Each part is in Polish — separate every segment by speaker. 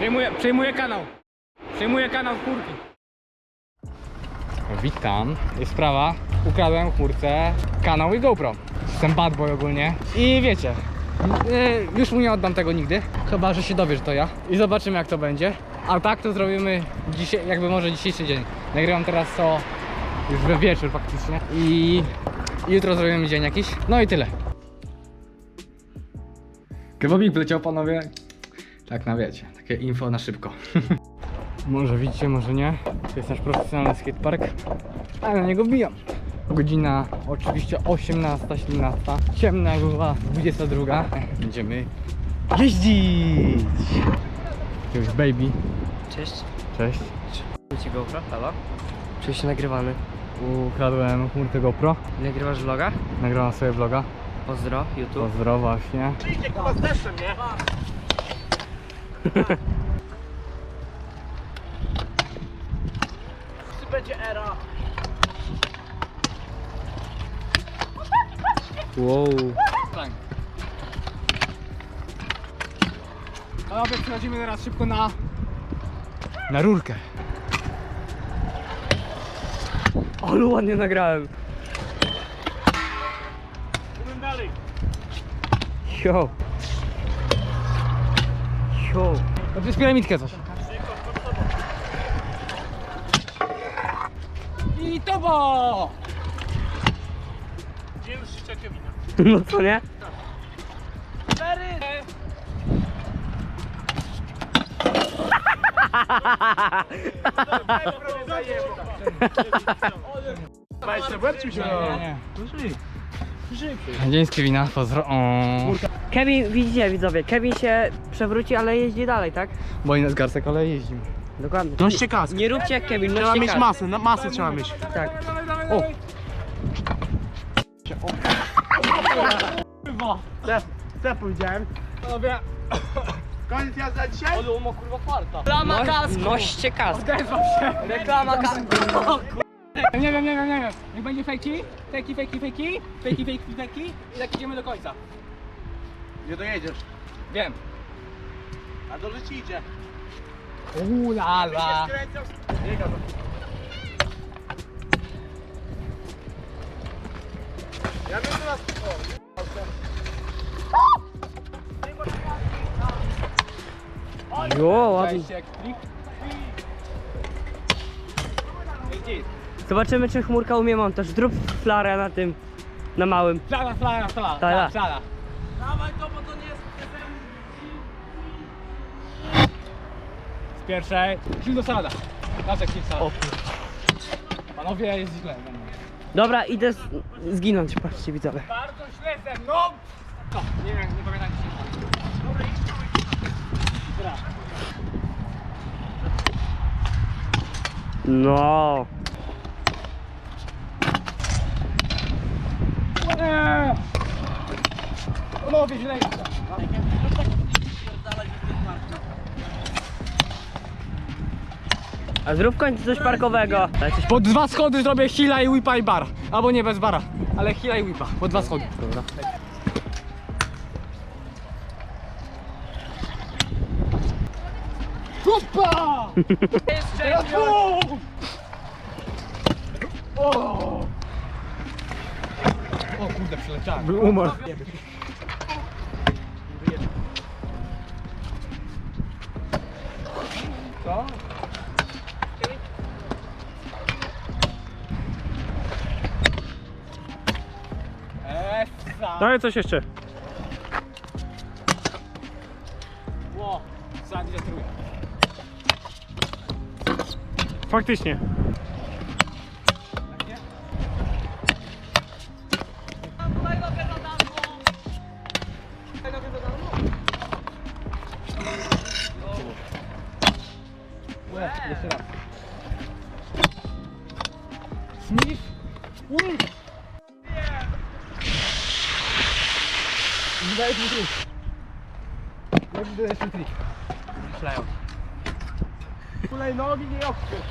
Speaker 1: Przejmuję, przejmuję kanał. Przejmuję kanał chmurki. Witam. Jest sprawa. Ukradłem chmurce kanał i GoPro. Jestem bad boy ogólnie. I wiecie, yy, już mu nie oddam tego nigdy. Chyba, że się dowie, że to ja. I zobaczymy jak to będzie. A tak to zrobimy dzisiaj, jakby może dzisiejszy dzień. Nagrywam teraz to już we wieczór faktycznie. I jutro zrobimy dzień jakiś. No i tyle. Kebabik wleciał panowie. Tak na wiecie, takie info na szybko. może widzicie, może nie. To jest nasz profesjonalny skatepark. A na niego wbijam. Godzina oczywiście 18, 17. Ciemna była 22. Będziemy jeździć. Już baby.
Speaker 2: Cześć,
Speaker 1: Cześć.
Speaker 2: ci GoPro, halo? Oczywiście nagrywany.
Speaker 1: Ukradłem chmurkę GoPro.
Speaker 2: Nagrywasz vloga?
Speaker 1: Nagrałam sobie vloga.
Speaker 2: Pozdro, YouTube.
Speaker 1: Pozdro właśnie.
Speaker 2: Wow.
Speaker 1: Tak. Panowie, przechodzimy teraz szybko na... Na rurkę.
Speaker 2: Ale ładnie nagrałem. Yo. Yo.
Speaker 1: To jest piramidkę coś. I to bo!
Speaker 2: No co nie?
Speaker 1: Nie, nie. Dzień z Kevina, pozdro. O.
Speaker 2: Kevin, widzicie widzowie, Kevin się przewróci, ale jeździ dalej, tak?
Speaker 1: Bo inne z Garcek, ale jeździmy.
Speaker 2: Dokładnie.
Speaker 3: Noście kask.
Speaker 2: Nie róbcie jak Kevin,
Speaker 3: Trzeba
Speaker 2: noście
Speaker 3: mieć
Speaker 2: kask.
Speaker 3: masę, na masę trzeba mieć.
Speaker 2: Tak.
Speaker 1: O!
Speaker 3: Co, co powiedziałem?
Speaker 1: Panowie,
Speaker 3: Koniec jazdy na dzisiaj?
Speaker 2: Noście kask. Reklama kasku.
Speaker 1: Nie wiem, nie wiem, nie wiem. Niech będzie fejki, fejki, fejki, fejki, fejki, fejki, fejki i tak idziemy do końca.
Speaker 3: Nie dojedziesz.
Speaker 1: Wiem.
Speaker 3: A dobrze ci idzie.
Speaker 1: Ulala.
Speaker 3: Biega do Ja bym teraz...
Speaker 2: Jo, ładnie.
Speaker 1: Cześć, jak trik. Gdzie?
Speaker 2: Zobaczymy czy chmurka umie montaż. Zrób flarę na tym, na małym.
Speaker 1: Flara, flara, flara,
Speaker 2: Tak, tak.
Speaker 1: flara.
Speaker 3: Dawaj to, bo to nie jest...
Speaker 1: Z pierwszej. Szli do salada. Kazek kill salada.
Speaker 2: O.
Speaker 1: Panowie, jest źle.
Speaker 2: Dobra, idę z, zginąć, patrzcie widzowie.
Speaker 1: Bardzo źle ze mną. No, nie wiem, nie pamiętam się.
Speaker 2: No.
Speaker 1: Nie. Panowie, źle.
Speaker 2: A zrób w końcu coś parkowego. Ale coś...
Speaker 1: Po dwa schody zrobię hila i whipa i bar. Albo nie bez bara, ale hila i whipa. Po dwa schody.
Speaker 2: Dobra.
Speaker 1: Teraz bum! O! Kurde, przeleciałem.
Speaker 2: Był umarł.
Speaker 1: Co? Essa!
Speaker 2: Daj coś jeszcze.
Speaker 1: Ło! Sadzi trójkę.
Speaker 2: Faktycznie.
Speaker 1: Jeszcze raz. Sniff. Ui. Wydaje mi trik. Jak wydajesz mi trik?
Speaker 2: Myślają.
Speaker 3: Kulej nogi, nie okrzyk.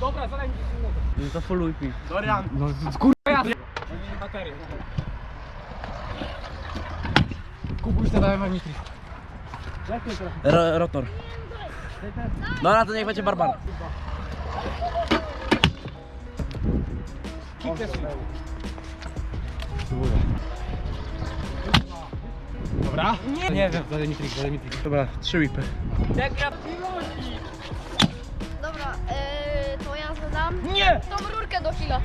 Speaker 1: Dobra, zadaj mi 10 minut.
Speaker 2: No to full whipping.
Speaker 3: Dorian.
Speaker 1: No kurwa ja. Baterię. Kubuś to dałem Mitri.
Speaker 4: Ro, rotor. Dobra, to niech będzie Barbara.
Speaker 1: Dobra? Nie, nie wiem. Zadaj Mitri, zadaj Mitri.
Speaker 4: Dobra, trzy whipy.
Speaker 5: Dobra, yy, to ja zadam
Speaker 1: Nie!
Speaker 5: tą rurkę do kila.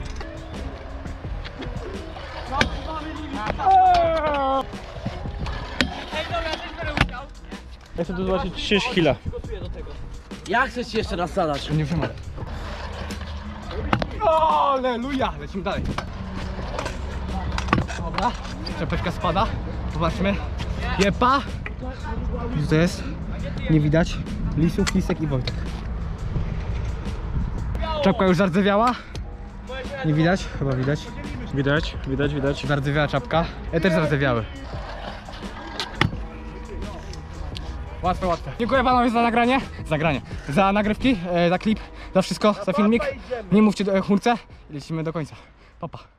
Speaker 3: Ja chcę tu zobaczyć 3 chwila.
Speaker 4: Ja chcę ci jeszcze raz zadać.
Speaker 1: Nie. O, Aleluja! Lecimy dalej. Dobra, czapeczka spada. Zobaczmy. Jepa. Gdzie to jest? Nie widać. Lisów, Lisek i Wojtek. Czapka już zardzewiała. Nie widać? Chyba widać.
Speaker 3: Widać, widać, widać.
Speaker 1: Zardzewiała czapka. Ja też zardzewiały. Łatwe, łatwe. Dziękuję panowie za nagranie. Zagranie. Za nagrywki, e, za klip, za wszystko, za filmik. Nie mówcie do chmurce. Lecimy do końca. Papa. Pa.